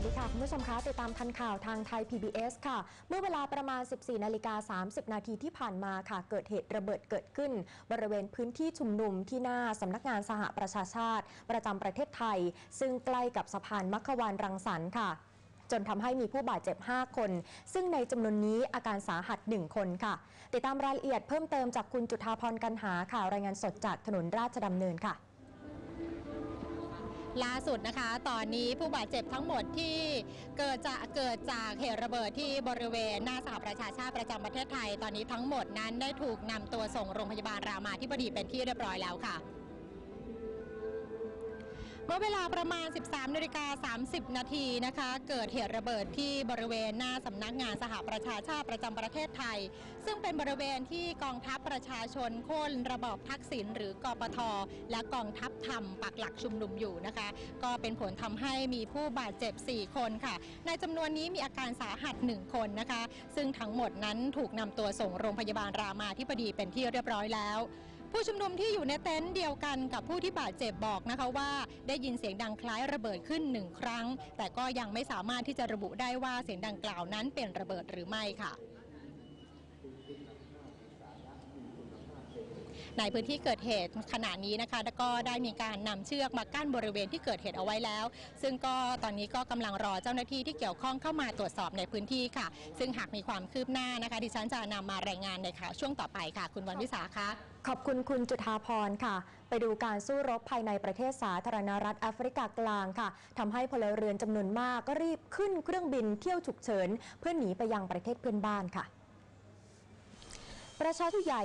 วัสดีค่ะ คุณผู้ชมคะติดตามทันข่าวทางไทย PBS ค่ะ เมื่อเวลาประมาณ 14นาฬิกา30 นาทีที่ผ่านมาค่ะ เกิดเหตุระเบิดเกิดขึ้น บริเวณพื้นที่ชุมนุมที่หน้าสำนักงานสหประชาชาติ ประจำประเทศไทย ซึ่งใกล้กับสะพานมัคควานรังสรรค์ค่ะจนทำให้มีผู้บาดเจ็บ 5 คน ซึ่งในจำนวนนี้อาการสาหัส 1 คนค่ะ ติดตามรายละเอียดเพิ่มเติมจากคุณจุธาพรกันหาค่ะ รายงานสดจากถนนราชดำเนินค่ะ ล่าสุดนะคะ ตอนนี้ผู้บาดเจ็บทั้งหมดที่เกิดจากเกิดจากเหตุระเบิดที่บริเวณหน้าสหประชาชาติประจำประเทศไทย ตอนนี้ทั้งหมดนั้นได้ถูกนำตัวส่งโรงพยาบาลรามาธิบดีเป็นที่เรียบร้อยแล้วค่ะ เมื่อเวลาประมาณ 13นาฬิกา30 นาทีนะคะ เกิดเหตุระเบิดที่บริเวณหน้าสำนักงานสหประชาชาติประจำประเทศไทย ซึ่งเป็นบริเวณที่กองทัพประชาชนโค่นระบอบทักษิณหรือกปท และกองทัพธรรมปักหลักชุมนุมอยู่นะคะ ก็เป็นผลทำให้มีผู้บาดเจ็บ 4 คนค่ะ ในจำนวนนี้มีอาการสาหัส 1 คนนะคะ ซึ่งทั้งหมดนั้นถูกนำตัวส่งโรงพยาบาลรามาธิบดีเป็นที่เรียบร้อยแล้ว ผู้ชุมนุมที่อยู่ในเต็นท์เดียวกันกับผู้ที่บาดเจ็บบอกนะคะว่า ได้ยินเสียงดังคล้ายระเบิดขึ้นหนึ่งครั้ง แต่ก็ยังไม่สามารถที่จะระบุได้ว่าเสียงดังกล่าวนั้นเป็นระเบิดหรือไม่ค่ะ ในพื้นที่เกิดเหตุขณะนี้นะคะแล้วก็ได้มีการนำเชือกมากั้นบริเวณที่เกิดเหตุเอาไว้แล้ว ซึ่งก็ตอนนี้ก็กำลังรอเจ้าหน้าที่ที่เกี่ยวข้องเข้ามาตรวจสอบในพื้นที่ค่ะ ซึ่งหากมีความคืบหน้านะคะดิฉันจะนำมารายงานในข่าวช่วงต่อไปค่ะ คุณวันวิสาคะขอบคุณคุณจุธาพรค่ะ ไปดูการสู้รบภายในประเทศสาธารณรัฐแอฟริกากลางค่ะทำให้พลเรือนจำนวนมากก็รีบขึ้นเครื่องบินเที่ยวฉุกเฉิน เพื่อหนีไปยังประเทศเพื่อนบ้านค่ะ ประชาชนใหญ่